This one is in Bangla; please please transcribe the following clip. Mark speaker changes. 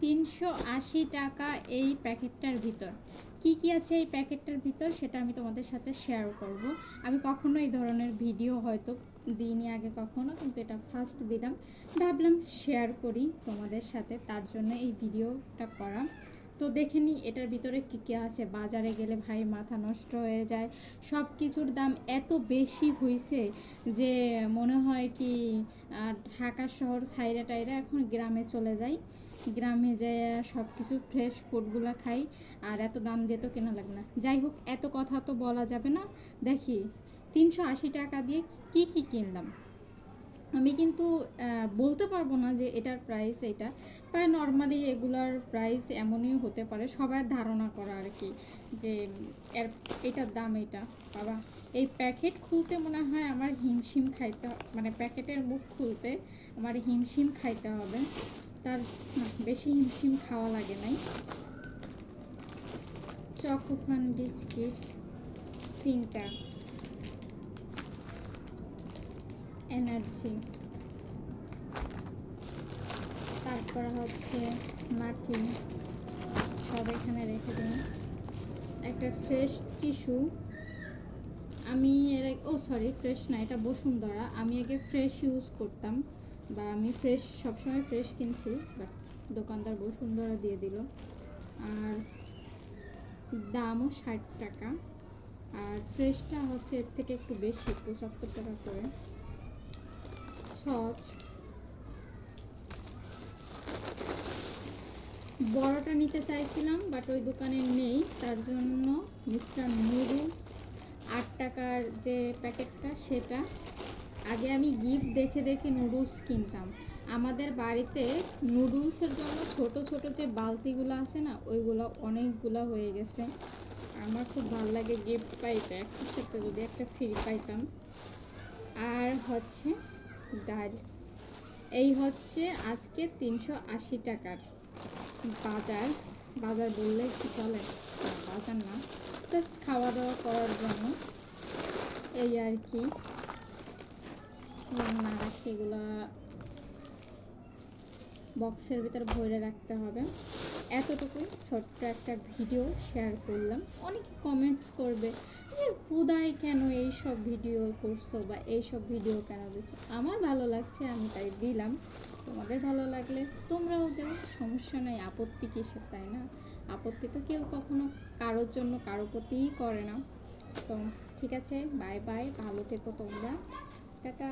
Speaker 1: তিনশো আশি টাকা এই প্যাকেটটার ভিতর। কি কি আছে এই প্যাকেটটার ভিতর সেটা আমি তোমাদের সাথে শেয়ার করব। আমি কখনো এই ধরনের ভিডিও হয়তো দিইনি আগে কখনো, কিন্তু এটা ফার্স্ট দিলাম। ভাবলাম শেয়ার করি তোমাদের সাথে, তার জন্য এই ভিডিওটা করা। তো দেখে নিই এটার ভিতরে কী কী আছে। বাজারে গেলে ভাই মাথা নষ্ট হয়ে যায়। সব কিছুর দাম এত বেশি হয়েছে যে মনে হয় কি ঢাকা শহর সাইরা টাইরা এখন গ্রামে চলে যাই। গ্রামে যেয়ে সব কিছু ফ্রেশ ফুডগুলো খাই। আর এত দাম দিয়ে তো কেনা লাগে না। যাই হোক, এত কথা তো বলা যাবে না। দেখি, তিনশো আশি টাকা দিয়ে কি কি কিনলাম? আমি কিন্তু বলতে পারব না যে এটার প্রাইস এটা প্রায় নর্মালি এগুলার প্রাইস এমনই হতে পারে, সবার ধারণা করা আর কি, যে এর, এটার দাম এটা, বাবা। এই প্যাকেট খুলতে মনে হয় আমার হিমশিম খাইতে মানে প্যাকেটের মুখ খুলতে আমার হিমশিম খাইতে হবে। তার বেশি হিমশিম খাওয়া লাগে নাই। চকোফান বিস্কিট, তিনটা। এনার্জি তারপর হচ্ছে মাটি সব এখানে রেখে দিন। একটা ফ্রেশ টিস্যু আমি এর ও সরি ফ্রেশ না, এটা বসুন্ধরা। আমি আগে ফ্রেশ ইউজ করতাম বা আমি ফ্রেশ সবসময় ফ্রেশ কিনছি বাট দোকানদার বসুন্ধরা দিয়ে দিল। আর দামও ষাট টাকা। আর ফ্রেশটা হচ্ছে এর থেকে একটু বেশি পঁচাত্তর টাকা করে। সচ বড়টা নিতে চাইছিলাম বাট ওই দোকানে নেই, তার জন্য মিস্টার নুডলস আট টাকার যে প্যাকেটটা, সেটা। আগে আমি গিফট দেখে দেখে নুডলস কিনতাম। আমাদের বাড়িতে নুডলসের জন্য ছোট ছোট যে বালতিগুলো আছে না, ওইগুলো অনেকগুলো হয়ে গেছে। আমার খুব ভালো লাগে গিফট পাইতে। একটার সাথে যদি একটা ফ্রি পাইতাম। আর হচ্ছে ডাল এই হচ্ছে আজকে তিনশো আশি টাকার বাজার। বাজার বললে কি চলে? বাজার না। জাস্ট খাওয়া দাওয়া করার জন্য। এই আর কি। না রাখি এগুলা বক্সের ভিতর ভরে রাখতে হবে। এতটুকুই ছোট্ট একটা ভিডিও শেয়ার করলাম। অনেকে কমেন্টস করবে যে হুদায় কেন এই সব ভিডিও করছ বা এই সব ভিডিও কেন দিচ্ছ? আমার ভালো লাগছে, আমি তাই দিলাম। তোমাদের ভালো লাগলে তোমরাও দেও, সমস্যা নাই, আপত্তি কিসের, তাই না? আপত্তি তো কেউ কখনো কারোর জন্য কারও প্রতিই করে না। তো ঠিক আছে বাই বাই ভালো থেকো তোমরা। টাটা।